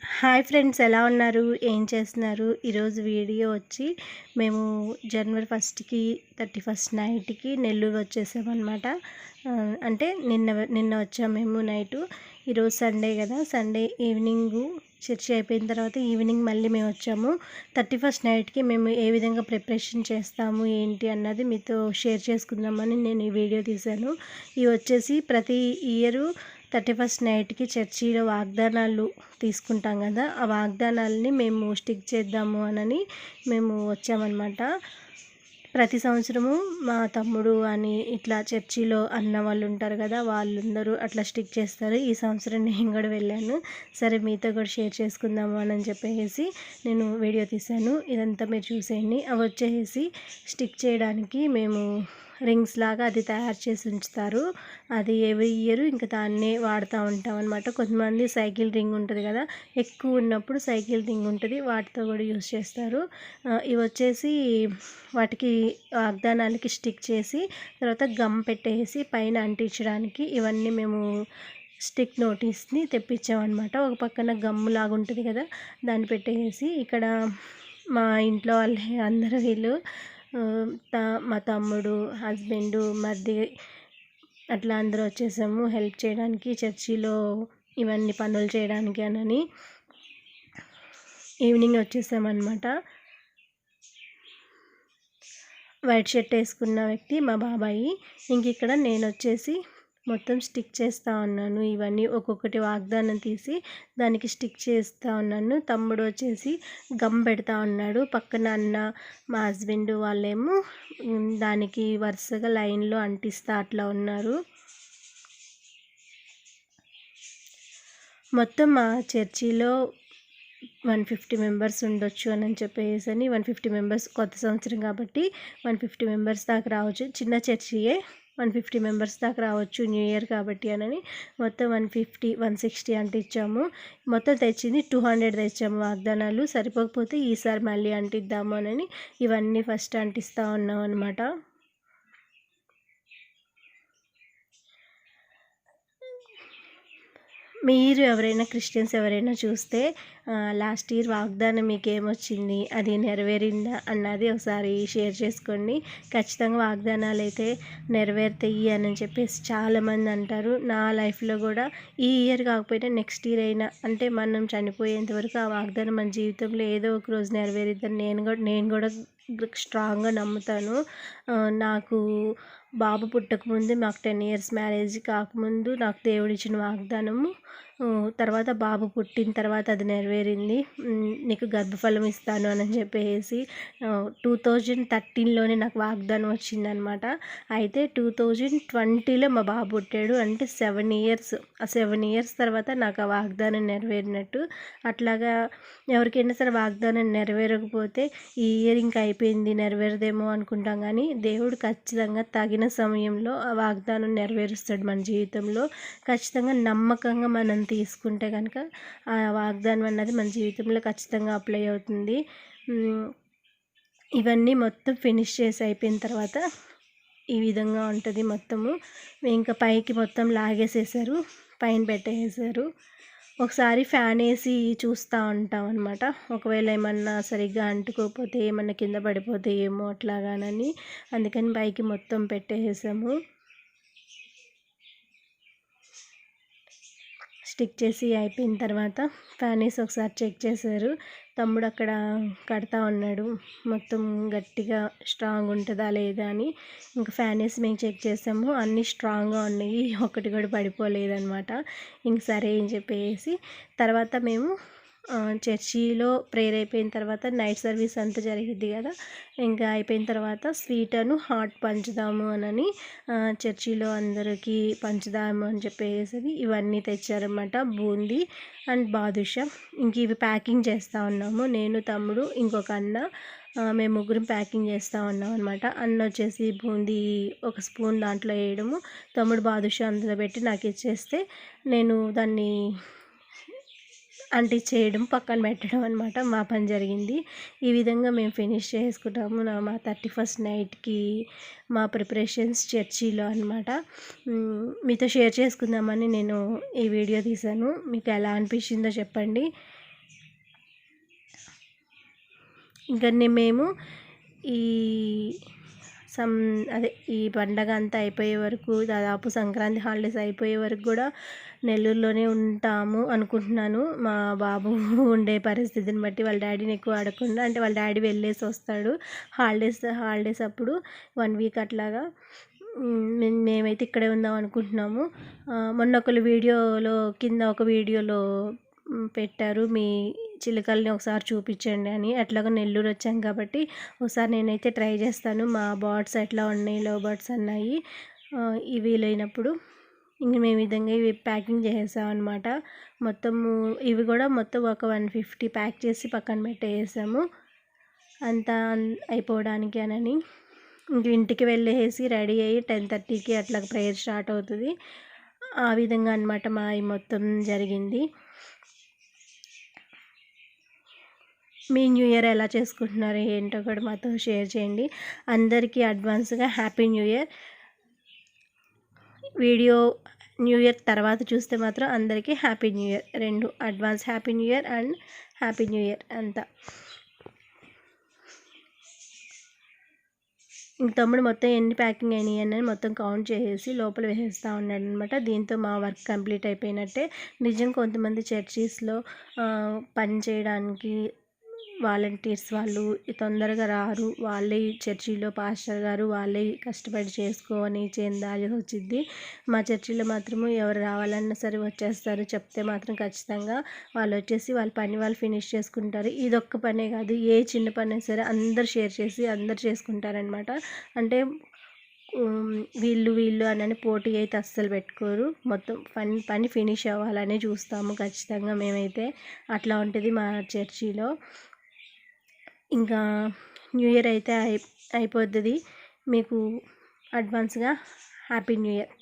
Hi friends ఎలా ఉన్నారు? ఏం చేస్తున్నారు? ఈరోజు వీడియో వచ్చి మేము జనవరి ఫస్ట్కి థర్టీ ఫస్ట్ నైట్కి నెల్లూరు వచ్చేసామన్నమాట. అంటే నిన్న నిన్న వచ్చాము మేము నైటు. ఈరోజు సండే కదా సండే ఈవినింగ్ చర్చి అయిపోయిన తర్వాత ఈవినింగ్ మళ్ళీ మేము వచ్చాము. థర్టీ ఫస్ట్ నైట్కి మేము ఏ విధంగా ప్రిపరేషన్ చేస్తాము ఏంటి అన్నది మీతో షేర్ చేసుకుందామని నేను ఈ వీడియో తీశాను. ఇవి వచ్చేసి ప్రతి ఇయరు థర్టీ ఫస్ట్ నైట్కి చర్చిలో వాగ్దానాలు తీసుకుంటాం కదా ఆ వాగ్దానాలని మేము స్టిక్ చేద్దాము అనని మేము వచ్చామన్నమాట. ప్రతి సంవత్సరము మా తమ్ముడు అని ఇట్లా చర్చిలో అన్న వాళ్ళు ఉంటారు కదా వాళ్ళందరూ అట్లా స్టిక్ చేస్తారు. ఈ సంవత్సరం నేను కూడా వెళ్ళాను. సరే మీతో కూడా షేర్ చేసుకుందాము అని చెప్పేసి నేను వీడియో తీశాను. ఇదంతా మీరు చూసేయండి. అవి వచ్చేసి స్టిక్ చేయడానికి మేము రింగ్స్ లాగా అది తయారు చేసి ఉంచుతారు. అది ఎవ్రీ ఇయర్ ఇంకా దాన్నే వాడుతూ ఉంటాం అనమాట కొంతమంది సైకిల్ రింగ్ ఉంటుంది కదా ఎక్కువ ఉన్నప్పుడు సైకిల్ రింగ్ ఉంటుంది వాటితో కూడా యూస్ చేస్తారు. ఇవి వచ్చేసి వాటికి వాగ్దానాలకి స్టిక్ చేసి తర్వాత గమ్ పెట్టేసి పైన అంటించడానికి ఇవన్నీ మేము స్టిక్ నోటీస్ని తెప్పించామన్నమాట. ఒక పక్కన గమ్ము లాగా ఉంటుంది కదా దాన్ని పెట్టేసి ఇక్కడ మా ఇంట్లో వాళ్ళే అందరూ వీళ్ళు మా తమ్ముడు హస్బెండ్ మరిది అట్లా అందరూ వచ్చేసాము హెల్ప్ చేయడానికి చర్చిలో ఇవన్నీ పనులు చేయడానికి అనని. ఈవినింగ్ వచ్చేసామన్నమాట. వైట్ షర్ట్ వేసుకున్న వ్యక్తి మా బాబాయి. ఇంక ఇక్కడ నేను వచ్చేసి మొత్తం స్టిక్ చేస్తూ ఉన్నాను. ఇవన్నీ ఒక్కొక్కటి వాగ్దానం తీసి దానికి స్టిక్ చేస్తూ ఉన్నాను. తమ్ముడు వచ్చేసి గమ్ పెడతా ఉన్నాడు. పక్కన అన్న మా హస్బెండ్ వాళ్ళేమో దానికి వరుసగా లైన్లో అంటిస్తా అట్లా ఉన్నారు. మొత్తం మా చర్చిలో వన్ ఫిఫ్టీ మెంబర్స్ ఉండొచ్చు అని చెప్పేసి అని వన్ ఫిఫ్టీ మెంబర్స్ కొత్త సంవత్సరం కాబట్టి వన్ ఫిఫ్టీ మెంబర్స్ దాకా రావచ్చు. చిన్న చర్చియే. వన్ ఫిఫ్టీ మెంబర్స్ దాకా రావచ్చు న్యూ ఇయర్ కాబట్టి అని మొత్తం వన్ ఫిఫ్టీ వన్ సిక్స్టీ అంటించాము మొత్తం తెచ్చింది టూ హండ్రెడ్ తెచ్చాము వాగ్దానాలు. సరిపోకపోతే ఈసారి మళ్ళీ అంటిద్దాము అని ఇవన్నీ ఫస్ట్ అంటిస్తూ ఉన్నాం అనమాట మీరు ఎవరైనా క్రిస్టియన్స్ ఎవరైనా చూస్తే లాస్ట్ ఇయర్ వాగ్దానం మీకు ఏమొచ్చింది అది నెరవేరిందా? అన్నది ఒకసారి షేర్ చేసుకోండి. ఖచ్చితంగా వాగ్దానాలు అయితే నెరవేరుతాయి అని చెప్పేసి చాలామంది అంటారు. నా లైఫ్లో కూడా ఈ ఇయర్ కాకపోయినా నెక్స్ట్ ఇయర్ అయినా అంటే మనం చనిపోయేంత వరకు ఆ వాగ్దానం మన జీవితంలో ఏదో ఒక రోజు నెరవేరుద్దని నేను కూడా నేను కూడా స్ట్రాంగ్గా నమ్ముతాను. నాకు బాబు పుట్టకముందు మాకు టెన్ ఇయర్స్ మ్యారేజ్ కాకముందు నాకు దేవుడు ఇచ్చిన వాగ్దానము తర్వాత బాబు పుట్టిన తర్వాత అది నెరవేరింది. నీకు గర్భఫలం ఇస్తాను అని చెప్పేసి టూ థౌజండ్ థర్టీన్లోనే నాకు వాగ్దానం వచ్చిందనమాట. అయితే టూ థౌజండ్ ట్వంటీలో మా బాబు పుట్టాడు. అంటే సెవెన్ ఇయర్స్ ఆ సెవెన్ ఇయర్స్ తర్వాత నాకు ఆ వాగ్దానం నెరవేరినట్టు. అట్లాగా ఎవరికైనా సరే వాగ్దానం నెరవేరకపోతే ఈ ఇయర్ ఇంకా అయిపోయింది నెరవేరదేమో అనుకుంటాం కానీ దేవుడు ఖచ్చితంగా తగిన సమయంలో ఆ వాగ్దానం నెరవేరుస్తాడు మన జీవితంలో. ఖచ్చితంగా నమ్మకంగా మనం తీసుకుంటే కనుక ఆ వాగ్దానం అన్నది మన జీవితంలో ఖచ్చితంగా అప్లై అవుతుంది. ఇవన్నీ మొత్తం ఫినిష్ చేసి అయిపోయిన తర్వాత ఈ విధంగా ఉంటుంది మొత్తము. ఇంకా పైకి మొత్తం లాగేసేసారు పైన పెట్టేసారు ఒకసారి ఫ్యాన్ వేసి చూస్తూ ఉంటాం అనమాట ఒకవేళ ఏమన్నా సరిగ్గా అంటుకోకపోతే ఏమన్నా కింద పడిపోతే ఏమో అట్లాగానని. అందుకని పైకి మొత్తం పెట్టేసాము స్టిక్ చేసి అయిపోయిన తర్వాత ఫ్యానీస్ ఒకసారి చెక్ చేశారు. తమ్ముడు అక్కడ కడతా ఉన్నాడు. మొత్తం గట్టిగా స్ట్రాంగ్ ఉంటుందా లేదా అని ఇంకా ఫ్యానీస్ మేము చెక్ చేసాము. అన్నీ స్ట్రాంగ్గా ఉన్నాయి. ఒకటి కూడా పడిపోలేదన్నమాట. ఇంక సరే అని చెప్పేసి తర్వాత మేము చర్చిలో ప్రేయర్ అయిపోయిన తర్వాత నైట్ సర్వీస్ అంతా జరిగిద్ది కదా. ఇంకా అయిపోయిన తర్వాత స్వీట్ అను హాట్ పంచుదాము అని చర్చిలో అందరికీ పంచుదాము అని చెప్పేసి ఇవన్నీ తెచ్చారన్నమాట బూందీ అండ్ బాదుషా. ఇంక ఇవి ప్యాకింగ్ చేస్తూ ఉన్నాము. నేను తమ్ముడు ఇంకొక అన్న మేము ముగ్గురం ప్యాకింగ్ చేస్తూ ఉన్నాం అనమాట అన్న వచ్చేసి బూందీ ఒక స్పూన్ దాంట్లో వేయడము తమ్ముడు బాదుషా అందులో పెట్టి నాకు ఇచ్చేస్తే నేను దాన్ని అంటే చేయడం పక్కన పెట్టడం అనమాట మా పని జరిగింది. ఈ విధంగా మేము ఫినిష్ చేసుకుంటాము. నా మా థర్టీ ఫస్ట్ నైట్కి మా ప్రిపరేషన్స్ చర్చిలో అనమాట మీతో షేర్ చేసుకుందామని నేను ఈ వీడియో తీశాను. మీకు ఎలా అనిపించిందో చెప్పండి. ఇంకా మేము ఈ సం అదే ఈ పండగ అంతా అయిపోయే వరకు దాదాపు సంక్రాంతి హాలిడేస్ అయిపోయే వరకు కూడా నెల్లూరులోనే ఉంటాము అనుకుంటున్నాను. మా బాబు ఉండే పరిస్థితిని బట్టి వాళ్ళ డాడీని ఎక్కువ ఆడకుండా అంటే వాళ్ళ డాడీ వెళ్ళేసి వస్తాడు హాలిడేస్ హాలిడేస్ అప్పుడు వన్ వీక్ అట్లాగా. మేమైతే ఇక్కడే ఉందాం అనుకుంటున్నాము. మొన్న ఒకరు వీడియోలో కింద ఒక వీడియోలో పెట్టారు మీ చిలుకల్ని ఒకసారి చూపించండి అని అట్లాగా నెల్లూరు వచ్చాం కాబట్టి ఒకసారి నేనైతే ట్రై చేస్తాను. మా బర్డ్స్ ఎట్లా ఉన్నాయి లవ్ బర్డ్స్ అన్నాయి ఇవి వీలైనప్పుడు ఇంక మేము విధంగా ఇవి ప్యాకింగ్ చేసేసాం అనమాట మొత్తము ఇవి కూడా మొత్తం ఒక వన్ ఫిఫ్టీ ప్యాక్ చేసి పక్కన పెట్టేసాము. అంతా అయిపోవడానికి అనని ఇంక ఇంటికి వెళ్ళేసి రెడీ అయ్యి టెన్ థర్టీకి అట్లా ప్రేయర్ స్టార్ట్ అవుతుంది. ఆ విధంగా అనమాట మా మొత్తం జరిగింది. మీ న్యూ ఇయర్ ఎలా చేసుకుంటున్నారు ఏంటో కూడా మాతో షేర్ చేయండి. అందరికీ అడ్వాన్స్గా happy new year. Video new year తర్వాత చూస్తే మాత్రం అందరికీ హ్యాపీ న్యూ ఇయర్. రెండు advance happy new year and happy new year అంతా. ఇంక తమ్ముడు మొత్తం ఎన్ని ప్యాకింగ్ అయినాయి అని మొత్తం కౌంట్ చేసేసి లోపల వేసేస్తూ ఉన్నాడు అనమాట దీంతో మా వర్క్ కంప్లీట్ అయిపోయినట్టే. నిజం కొంతమంది చర్చీస్లో పని చేయడానికి వాలంటీర్స్ వాళ్ళు తొందరగా రారు. వాళ్ళే చర్చిలో పాస్టర్ గారు వాళ్ళే కష్టపడి చేసుకొని చెందాలి వచ్చింది మా చర్చిలో మాత్రము ఎవరు రావాలన్నా సరే వచ్చేస్తారు. చెప్తే మాత్రం ఖచ్చితంగా వాళ్ళు వచ్చేసి వాళ్ళ పని వాళ్ళు ఫినిష్ చేసుకుంటారు. ఇదొక్క పనే కాదు. ఏ చిన్న పని అయినా సరే అందరు షేర్ చేసి అందరు చేసుకుంటారనమాట అంటే వీళ్ళు వీళ్ళు అని పోటీ అయితే అస్సలు పెట్టుకోరు. మొత్తం పని పని ఫినిష్ అవ్వాలని చూస్తాము ఖచ్చితంగా మేమైతే. అట్లా ఉంటుంది మా చర్చిలో. ఇంకా న్యూ ఇయర్ అయితే అయి అయిపోతుంది. మీకు అడ్వాన్స్గా హ్యాపీ న్యూ ఇయర్.